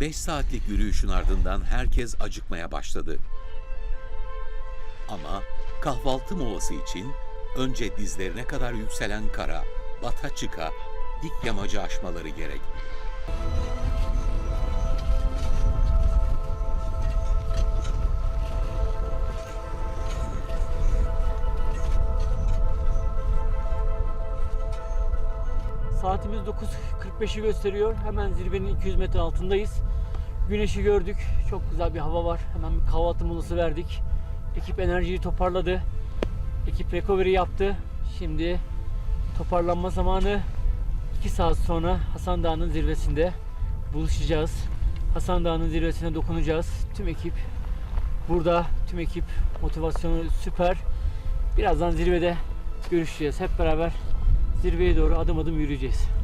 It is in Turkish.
5 saatlik yürüyüşün ardından herkes acıkmaya başladı. Ama kahvaltı molası için önce dizlerine kadar yükselen kara, bata çıka, dik yamacı aşmaları gerek. Saatimiz 9.45'i gösteriyor. Hemen zirvenin 200 metre altındayız. Güneşi gördük. Çok güzel bir hava var. Hemen bir kahvaltı molası verdik. Ekip enerjiyi toparladı. Ekip recovery yaptı. Şimdi toparlanma zamanı 2 saat sonra Hasan Dağı'nın zirvesinde buluşacağız. Hasan Dağı'nın zirvesine dokunacağız. Tüm ekip burada. Tüm ekip motivasyonu süper. Birazdan zirvede görüşeceğiz. Hep beraber zirveye doğru adım adım yürüyeceğiz.